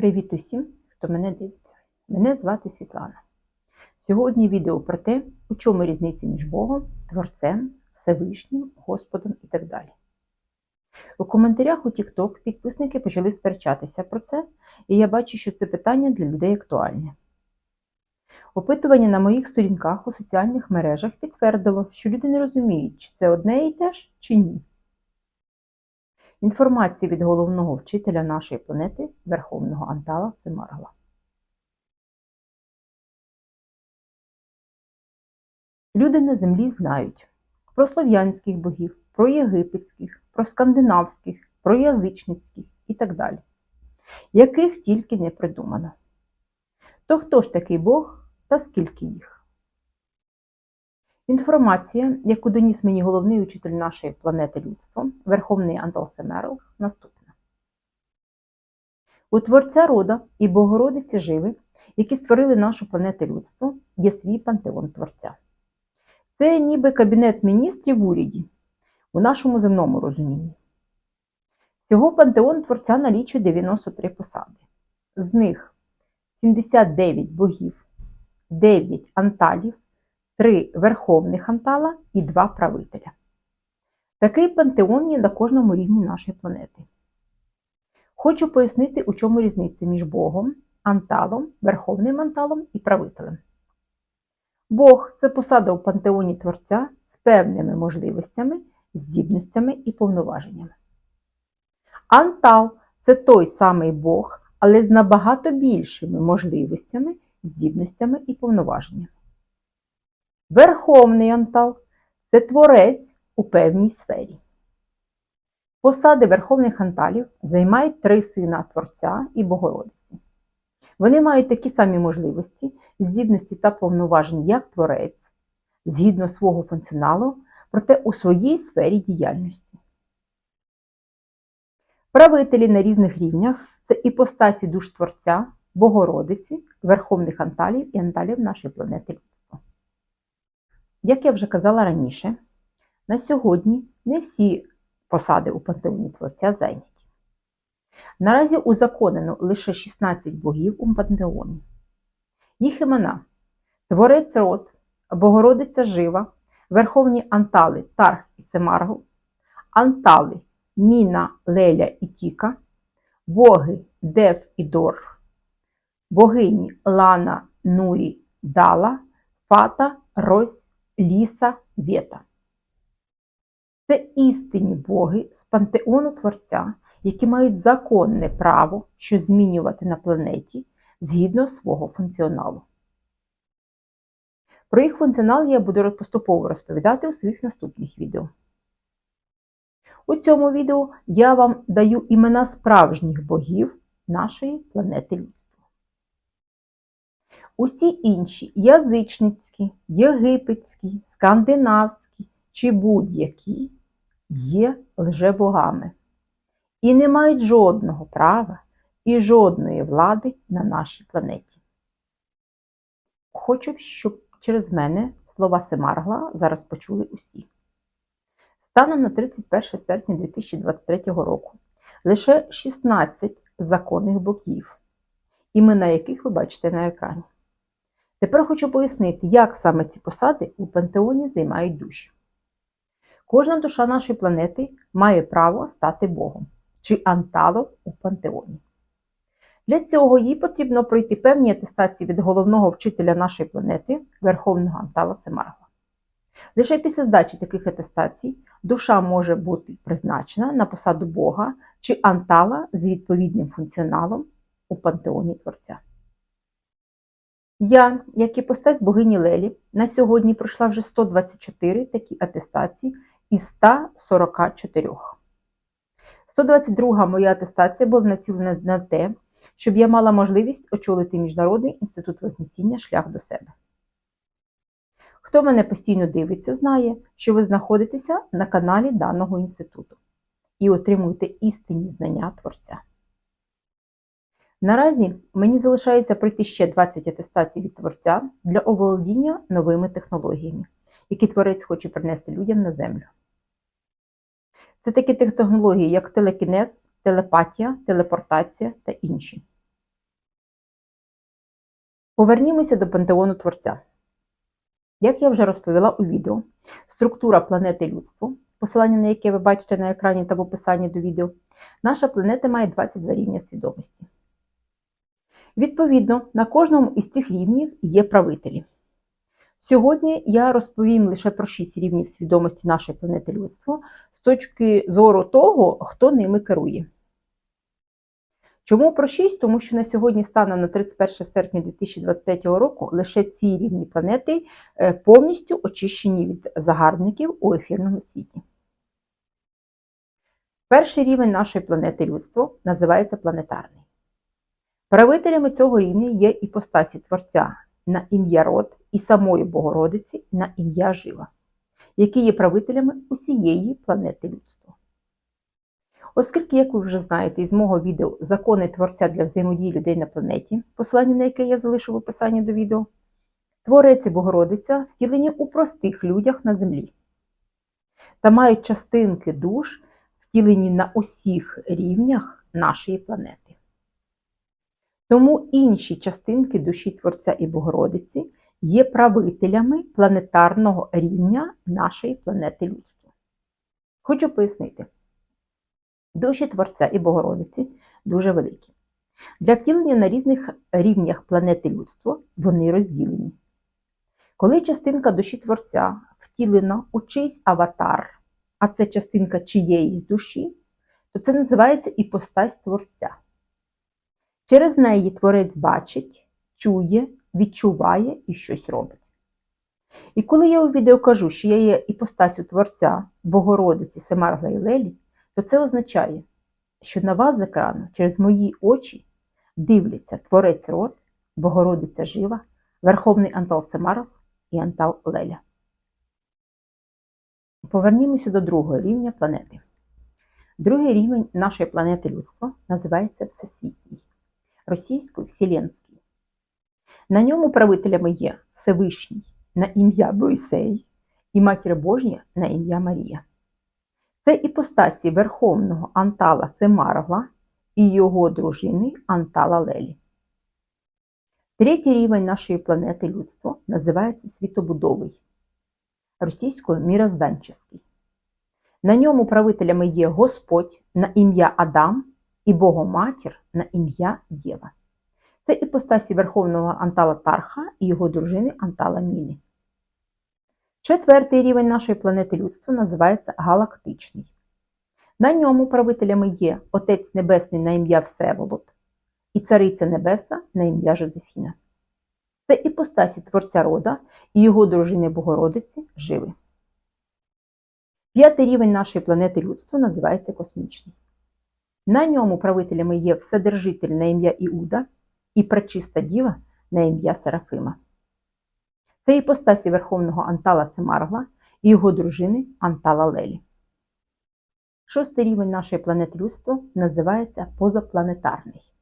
Привіт усім, хто мене дивиться. Мене звати Світлана. Сьогодні відео про те, у чому різниця між Богом, Творцем, Всевишнім, Господом і так далі. У коментарях у TikTok підписники почали сперечатися про це, і я бачу, що це питання для людей актуальне. Опитування на моїх сторінках у соціальних мережах підтвердило, що люди не розуміють, чи це одне і те ж, чи ні. Інформація від головного вчителя нашої планети, Верховного Антала Семаргла. Люди на землі знають про слов'янських богів, про єгипетських, про скандинавських, про язичницьких і так далі, яких тільки не придумано. То хто ж такий Бог та скільки їх? Інформація, яку доніс мені головний учитель нашої планети людства, Верховний Антал Семерл, наступна. У Творця рода і Богородиці Живи, які створили нашу планету людство, є свій пантеон Творця. Це ніби Кабінет міністрів в уряді, у нашому земному розумінні. Всього пантеон Творця налічує 93 посади. З них 79 богів, 9 анталів, 3 верховних антала і 2 правителя. Такий пантеон є на кожному рівні нашої планети. Хочу пояснити, у чому різниця між Богом, анталом, верховним анталом і правителем. Бог це посада у пантеоні Творця з певними можливостями, здібностями і повноваженнями. Антал це той самий Бог, але з набагато більшими можливостями, здібностями і повноваженнями. Верховний антал це творець у певній сфері. Посади верховних анталів займають три сина Творця і Богородиці. Вони мають такі самі можливості, здібності та повноважень, як творець, згідно свого функціоналу, проте у своїй сфері діяльності. Правителі на різних рівнях це іпостасі душ Творця, Богородиці, верховних анталів і анталів нашої планети. Як я вже казала раніше, на сьогодні не всі посади у пантеоні Творця зайняті. Наразі узаконено лише 16 богів у пантеоні. Їх імена Творець род, Богородиця Жива, Верховні Антали Тарх і Семаргл, Антали Міна, Леля і Тіка, боги Дев і Дор, богині Лана, Нурі, Дала, Фата, Рось, Ліса, Вєта. Це істинні боги з пантеону Творця, які мають законне право щось змінювати на планеті згідно свого функціоналу. Про їх функціонал я буду поступово розповідати у своїх наступних відео. У цьому відео я вам даю імена справжніх богів нашої планети людства. Усі інші язичницькі, єгипетські, скандинавські чи будь-які є лжебогами і не мають жодного права і жодної влади на нашій планеті. Хочу, щоб через мене слова Семаргла зараз почули усі. Станом на 31 серпня 2023 року лише 16 законних боків, імена яких ви бачите на екрані. Тепер хочу пояснити, як саме ці посади у пантеоні займають душі. Кожна душа нашої планети має право стати Богом чи анталом у пантеоні. Для цього їй потрібно пройти певні атестації від головного вчителя нашої планети, Верховного Антала Семаргла. Лише після здачі таких атестацій душа може бути призначена на посаду Бога чи антала з відповідним функціоналом у пантеоні Творця. Я, як і постать богині Лелі, на сьогодні пройшла вже 124 такі атестації із 144. 122 моя атестація була націлена на те, щоб я мала можливість очолити Міжнародний інститут Вознесіння шлях до себе. Хто мене постійно дивиться, знає, що ви знаходитеся на каналі даного інституту і отримуєте істинні знання Творця. Наразі мені залишається пройти ще 20 атестацій від Творця для оволодіння новими технологіями, які Творець хоче принести людям на землю. Це такі технології, як телекінез, телепатія, телепортація та інші. Повернімося до пантеону Творця. Як я вже розповіла у відео, структура планети людство, посилання на яке ви бачите на екрані та в описанні до відео, наша планета має 22 рівня свідомості. Відповідно, на кожному із цих рівнів є правителі. Сьогодні я розповім лише про 6 рівнів свідомості нашої планети людство з точки зору того, хто ними керує. Чому про 6? Тому що на сьогодні, станом на 31 серпня 2023 року, лише ці рівні планети е, повністю очищені від загарбників у ефірному світі. Перший рівень нашої планети людство називається планетарний. Правителями цього рівня є іпостасі Творця на ім'я Род і самої Богородиці на ім'я Жива, які є правителями усієї планети людства. Оскільки, як ви вже знаєте із мого відео закони Творця для взаємодії людей на планеті, посилання на яке я залишу в описанні до відео, Творець і Богородиця втілені у простих людях на землі та мають частинки душ, втілені на усіх рівнях нашої планети. Тому інші частинки душі Творця і Богородиці є правителями планетарного рівня нашої планети людства. Хочу пояснити. Душі Творця і Богородиці дуже великі. Для втілення на різних рівнях планети людства вони розділені. Коли частинка душі Творця втілена у чийсь аватар, а це частинка чиєїсь душі, то це називається іпостась Творця. Через неї творець бачить, чує, відчуває і щось робить. І коли я у відео кажу, що я є іпостасю Творця, Богородиці, Семаргла і Лелі, то це означає, що на вас з екрану через мої очі дивляться Творець Род, Богородиця Жива, Верховний Антал Семаров і Антал Леля. Повернімося до другого рівня планети. Другий рівень нашої планети людства називається Всесвітній, російською Вселенський. На ньому правителями є Всевишній на ім'я Бойсей і Матір Божня на ім'я Марія. Це іпостасі Верховного Антала Семаргла і його дружини Антала Лелі. Третій рівень нашої планети людство називається світобудовий, російською мірозданческий. На ньому правителями є Господь на ім'я Адам і Богоматір на ім'я Єва. Це іпостасі Верховного Антала Тарха і його дружини Антала Міни. Четвертий рівень нашої планети людства називається галактичний. На ньому правителями є Отець Небесний на ім'я Всеволод і Цариця Небесна на ім'я Жозефіна. Це іпостасі Творця Рода і його дружини Богородиці Живи. П'ятий рівень нашої планети людства називається космічний. На ньому правителями є Вседержитель на ім'я Іуда і Пречиста Діва на ім'я Серафима. Це іпостасі Верховного Антала Семаргла і його дружини Антала Лелі. Шостий рівень нашої планети людства називається позапланетарний.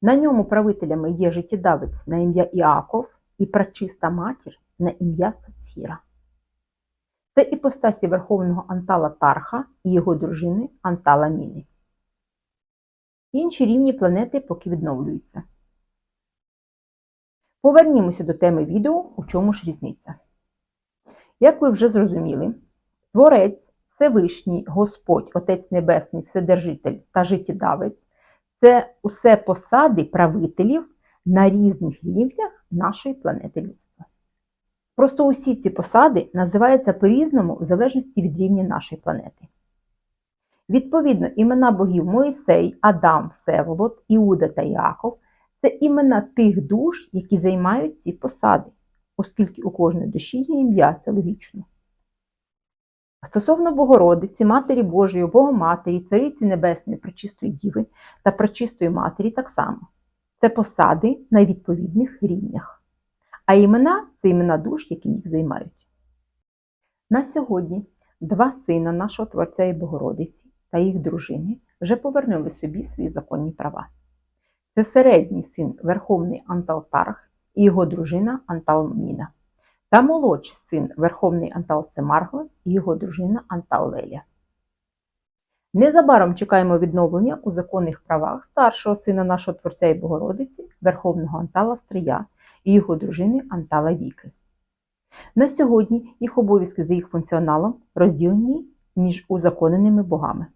На ньому правителями є життєдавець на ім'я Іаков і прачиста матір на ім'я Сапфіра. Це іпостасі Верховного Антала Тарха і його дружини Антала Міни. Інші рівні планети поки відновлюються. Повернімося до теми відео, у чому ж різниця. Як ви вже зрозуміли, Творець, Всевишній, Господь, Отець Небесний, Вседержитель та життєдавець це усе посади правителів на різних рівнях нашої планети людства. Просто усі ці посади називаються по-різному в залежності від рівня нашої планети. Відповідно, імена богів Моїсей, Адам, Всеволод, Іуда та Іаков це імена тих душ, які займають ці посади, оскільки у кожної душі є ім'я, це логічно. Стосовно Богородиці, Матері Божої, Богоматері, Цариці Небесної, Пречистої Діви та Пречистої Матері так само. Це посади на відповідних рівнях. А імена це імена душ, які їх займають. На сьогодні два сина нашого Творця і Богородиці та їх дружини вже повернули собі свої законні права. Це середній син Верховний Анталтарх і його дружина Анталміна, та молодший син Верховний Антал Семарго і його дружина Антал Леля. Незабаром чекаємо відновлення у законних правах старшого сина нашого Творця і Богородиці Верховного Антала Стрия і його дружини Антала Віки. На сьогодні їх обов'язки за їх функціоналом розділені між узаконеними богами.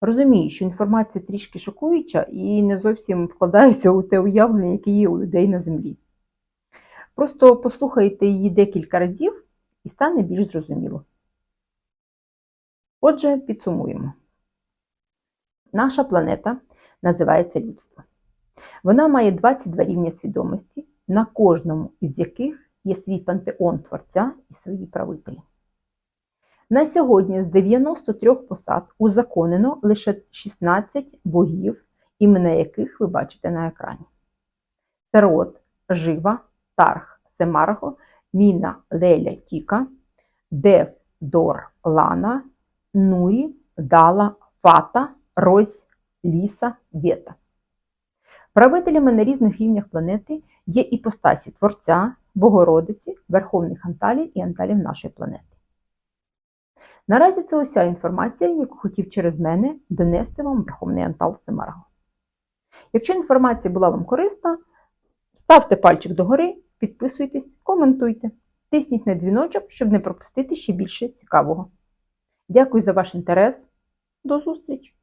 Розумію, що інформація трішки шокуюча і не зовсім вкладається у те уявлення, яке є у людей на землі. Просто послухайте її декілька разів і стане більш зрозуміло. Отже, підсумуємо. Наша планета називається людство. Вона має 22 рівня свідомості, на кожному із яких є свій пантеон Творця і свої правителі. На сьогодні з 93 посад узаконено лише 16 богів, імена яких ви бачите на екрані. Терот, Жива, Тарх, Семарго, Міна, Леля, Тіка, Дев, Дор, Лана, Нурі, Дала, Фата, Рось, Ліса, Вєта. Правителями на різних рівнях планети є іпостасі Творця, Богородиці, Верховних Анталів і Анталів нашої планети. Наразі це уся інформація, яку хотів через мене донести вам Верховний Антал Семарго. Якщо інформація була вам корисна, ставте пальчик догори, підписуйтесь, коментуйте, тисніть на дзвіночок, щоб не пропустити ще більше цікавого. Дякую за ваш інтерес. До зустрічі!